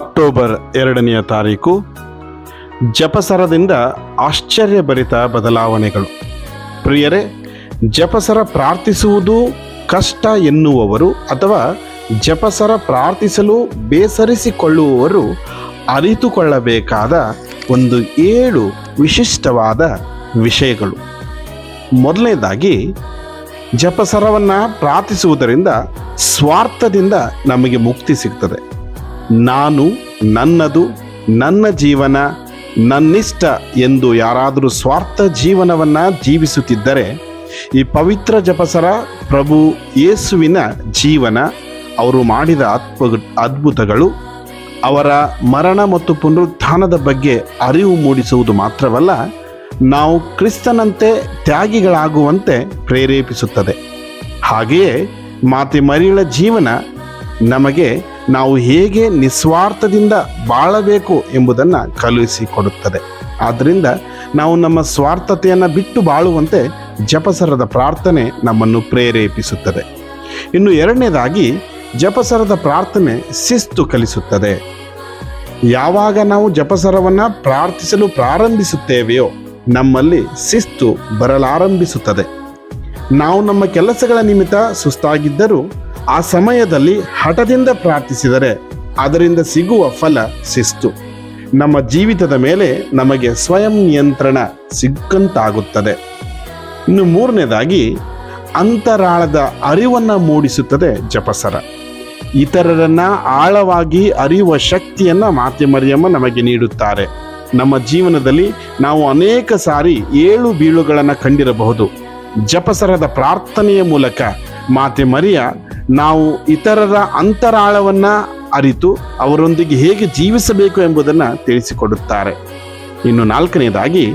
October ಎರಡನೆಯ ತಾರೀಕು ಜಪಸರದಿಂದ ಆಶ್ಚರ್ಯಭರಿತ ಬದಲಾವಣೆಗಳು. ಪ್ರಿಯರೇ, ಜಪಸರ ಪ್ರಾರ್ಥಿಸುವುದು ಕಷ್ಟ ಎನ್ನುವವರು ಅಥವಾ ಜಪಸರ ಪ್ರಾರ್ಥಿಸಲು ಬೇಸರಿಸಿಕೊಳ್ಳುವವರು ಅರಿತುಕೊಳ್ಳಬೇಕಾದ ಒಂದು ಏಳು ವಿಶಿಷ್ಟವಾದ ವಿಷಯಗಳು. ಮೊದಲನೇದಾಗಿ, ಜಪಸರವನ್ನು ಪ್ರಾರ್ಥಿಸುವುದರಿಂದ ಸ್ವಾರ್ಥದಿಂದ ನಮಗೆ ಮುಕ್ತಿ ಸಿಗ್ತದೆ. ನಾನು ನನ್ನದು, ನನ್ನ ಜೀವನ ನನ್ನಿಷ್ಟ ಎಂದು ಯಾರಾದರೂ ಸ್ವಾರ್ಥ ಜೀವನವನ್ನು ಜೀವಿಸುತ್ತಿದ್ದರೆ, ಈ ಪವಿತ್ರ ಜಪಸರ ಪ್ರಭು ಯೇಸುವಿನ ಜೀವನ, ಅವರು ಮಾಡಿದ ಅದ್ಭು, ಅದ್ಭುತಗಳು, ಅವರ ಮರಣ ಮತ್ತು ಪುನರುತ್ಥಾನದ ಬಗ್ಗೆ ಅರಿವು ಮೂಡಿಸುವುದು ಮಾತ್ರವಲ್ಲ, ನಾವು ಕ್ರಿಸ್ತನಂತೆ ತ್ಯಾಗಿಗಳಾಗುವಂತೆ ಪ್ರೇರೇಪಿಸುತ್ತದೆ. ಹಾಗೆಯೇ ಮಾತೆ ಮರಿಯಳ ಜೀವನ ನಮಗೆ ನಾವು ಹೇಗೆ ನಿಸ್ವಾರ್ಥದಿಂದ ಬಾಳಬೇಕು ಎಂಬುದನ್ನು ಕಲಿಸಿಕೊಡುತ್ತದೆ ಆದ್ದರಿಂದ ನಾವು ನಮ್ಮ ಸ್ವಾರ್ಥತೆಯನ್ನು ಬಿಟ್ಟು ಬಾಳುವಂತೆ ಜಪಸರದ ಪ್ರಾರ್ಥನೆ ನಮ್ಮನ್ನು ಪ್ರೇರೇಪಿಸುತ್ತದೆ. ಇನ್ನು ಎರಡನೇದಾಗಿ ಜಪಸರದ ಪ್ರಾರ್ಥನೆ ಶಿಸ್ತು ಕಲಿಸುತ್ತದೆ. ಯಾವಾಗ ನಾವು ಜಪಸರವನ್ನು ಪ್ರಾರ್ಥಿಸಲು ಪ್ರಾರಂಭಿಸುತ್ತೇವೆಯೋ ನಮ್ಮಲ್ಲಿ ಶಿಸ್ತು ಬರಲಾರಂಭಿಸುತ್ತದೆ. ನಾವು ನಮ್ಮ ಕೆಲಸಗಳ ನಿಮಿತ್ತ ಸುಸ್ತಾಗಿದ್ದರೂ ಆ ಸಮಯದಲ್ಲಿ ಹಠದಿಂದ ಪ್ರಾರ್ಥಿಸಿದರೆ ಅದರಿಂದ ಸಿಗುವ ಫಲ ಶಿಸ್ತು ನಮ್ಮ ಜೀವಿತದ ಮೇಲೆ ನಮಗೆ ಸ್ವಯಂ ನಿಯಂತ್ರಣ ಸಿಕ್ಕಂತಾಗುತ್ತದೆ. ಇನ್ನು ಮೂರನೇದಾಗಿ, ಅಂತರಾಳದ ಅರಿವನ್ನು ಮೂಡಿಸುತ್ತದೆ ಜಪಸರ. ಇತರರನ್ನ ಆಳವಾಗಿ ಅರಿಯುವ ಶಕ್ತಿಯನ್ನ ಮಾತೆ ಮರಿಯಮ್ಮ ನಮಗೆ ನೀಡುತ್ತಾರೆ. ನಮ್ಮ ಜೀವನದಲ್ಲಿ ನಾವು ಅನೇಕ ಸಾರಿ ಏಳು ಬೀಳುಗಳನ್ನು ಕಂಡಿರಬಹುದು. ಜಪಸರದ ಪ್ರಾರ್ಥನೆಯ ಮೂಲಕ ಮಾತೆ ಮರಿಯ ನಾವು ಇತರರ ಅಂತರಾಳವನ್ನ ಅರಿತು ಅವರೊಂದಿಗೆ ಹೇಗೆ ಜೀವಿಸಬೇಕು ಎಂಬುದನ್ನು ತಿಳಿಸಿಕೊಡುತ್ತಾರೆ. ಇನ್ನು ನಾಲ್ಕನೆಯದಾಗಿ,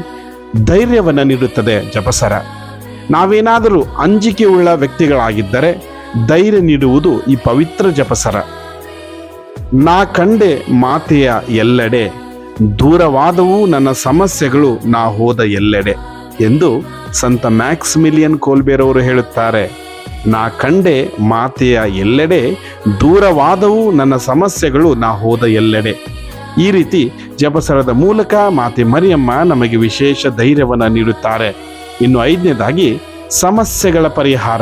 ಧೈರ್ಯವನ್ನು ನೀಡುತ್ತದೆ ಜಪಸರ. ನಾವೇನಾದರೂ ಅಂಜಿಕೆ ಉಳ್ಳ ವ್ಯಕ್ತಿಗಳಾಗಿದ್ದರೆ ಧೈರ್ಯ ನೀಡುವುದು ಈ ಪವಿತ್ರ ಜಪಸರ. ನಾ ಕಂಡೆ ಮಾತೆಯ ಎಲ್ಲೆಡೆ, ದೂರವಾದವು ನನ್ನ ಸಮಸ್ಯೆಗಳು, ನಾ ಹೋದ ಎಲ್ಲೆಡೆ ಎಂದು ಸಂತ ಮ್ಯಾಕ್ಸ್ ಮಿಲಿಯನ್ ಕೋಲ್ಬೇರವರು ಹೇಳುತ್ತಾರೆ. ನಾ ಕಂಡೆ ಮಾತೆಯ ಎಲ್ಲೆಡೆ, ದೂರವಾದವು ನನ್ನ ಸಮಸ್ಯೆಗಳು, ನಾ ಹೋದ ಎಲ್ಲೆಡೆ. ಈ ರೀತಿ ಜಪಸರದ ಮೂಲಕ ಮಾತೆ ಮರಿಯಮ್ಮ ನಮಗೆ ವಿಶೇಷ ಧೈರ್ಯವನ್ನು ನೀಡುತ್ತಾರೆ. ಇನ್ನು ಐದನೇದಾಗಿ, ಸಮಸ್ಯೆಗಳ ಪರಿಹಾರ.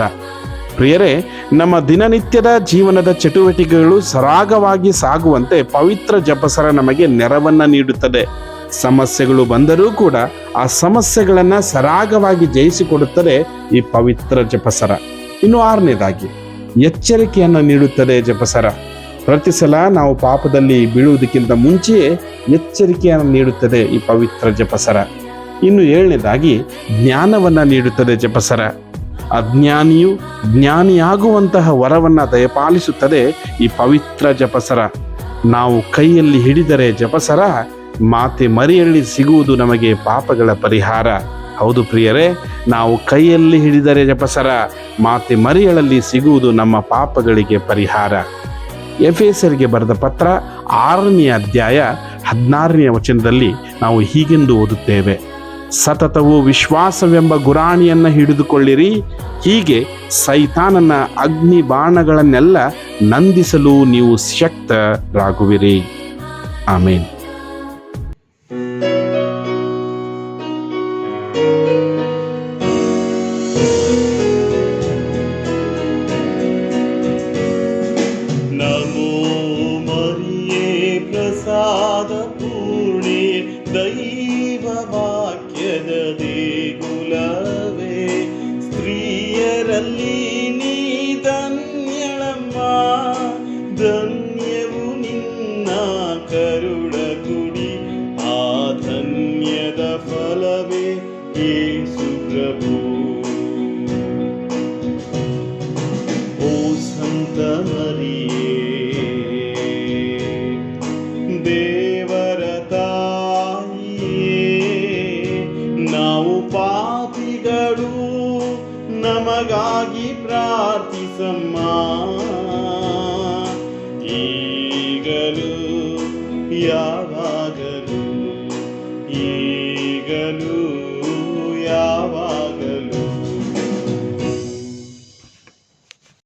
ಪ್ರಿಯರೇ, ನಮ್ಮ ದಿನನಿತ್ಯದ ಜೀವನದ ಚಟುವಟಿಕೆಗಳು ಸರಾಗವಾಗಿ ಸಾಗುವಂತೆ ಪವಿತ್ರ ಜಪಸರ ನಮಗೆ ನೆರವನ್ನು ನೀಡುತ್ತದೆ. ಸಮಸ್ಯೆಗಳು ಬಂದರೂ ಕೂಡ ಆ ಸಮಸ್ಯೆಗಳನ್ನು ಸರಾಗವಾಗಿ ಜಯಿಸಿಕೊಡುತ್ತದೆ ಈ ಪವಿತ್ರ ಜಪಸರ. ಇನ್ನು ಆರನೇದಾಗಿ, ಎಚ್ಚರಿಕೆಯನ್ನು ನೀಡುತ್ತದೆ ಜಪಸರ. ಪ್ರತಿ ಸಲ ನಾವು ಪಾಪದಲ್ಲಿ ಬೀಳುವುದಕ್ಕಿಂತ ಮುಂಚೆಯೇ ಎಚ್ಚರಿಕೆಯನ್ನು ನೀಡುತ್ತದೆ ಈ ಪವಿತ್ರ ಜಪಸರ. ಇನ್ನು ಏಳನೇದಾಗಿ, ಜ್ಞಾನವನ್ನು ನೀಡುತ್ತದೆ ಜಪಸರ. ಅಜ್ಞಾನಿಯು ಜ್ಞಾನಿಯಾಗುವಂತಹ ವರವನ್ನ ದಯಪಾಲಿಸುತ್ತದೆ ಈ ಪವಿತ್ರ ಜಪಸರ. ನಾವು ಕೈಯಲ್ಲಿ ಹಿಡಿದರೆ ಜಪಸರ, ಮಾತೆ ಮರಿಯಲ್ಲಿ ಸಿಗುವುದು ನಮಗೆ ಪಾಪಗಳ ಪರಿಹಾರ. ಹೌದು ಪ್ರಿಯರೇ, ನಾವು ಕೈಯಲ್ಲಿ ಹಿಡಿದರೆ ಜಪಸರ, ಮಾತೆ ಮರಿಯಳಲ್ಲಿ ಸಿಗುವುದು ನಮ್ಮ ಪಾಪಗಳಿಗೆ ಪರಿಹಾರ. ಎಫೆಸರಿಗೆ ಬರೆದ ಪತ್ರ ಆರನೆಯ ಅಧ್ಯಾಯ ಹದಿನಾರನೆಯ ವಚನದಲ್ಲಿ ನಾವು ಹೀಗೆಂದು ಓದುತ್ತೇವೆ. ಸತತವು ವಿಶ್ವಾಸವೆಂಬ ಗುರಾಣಿಯನ್ನು ಹಿಡಿದುಕೊಳ್ಳಿರಿ, ಹೀಗೆ ಸೈತಾನನ ಅಗ್ನಿ ಬಾಣಗಳನ್ನೆಲ್ಲ ನಂದಿಸಲು ನೀವು ಶಕ್ತರಾಗುವಿರಿ. ಆಮೇನ್. ಬೆಳೆದದಿ ಕುಲವೇ ಸ್ತ್ರೀಯರಲ್ಲಿ ನೀ ಧನ್ಯಳಮ್ಮ ಧನ್ಯವು ನಿನ್ನ ಕರುಳ ಗುಡಿ ಆ ಧನ್ಯದ ಫಲವೇ ಏಸು ಸುಪ್ರಭು ಗಾಗಿ ಪ್ರಾರ್ಥಿಸಮ್ಮ. ಈಗಲೂ ಯಾವಾಗಲೂ ಈಗಲೂ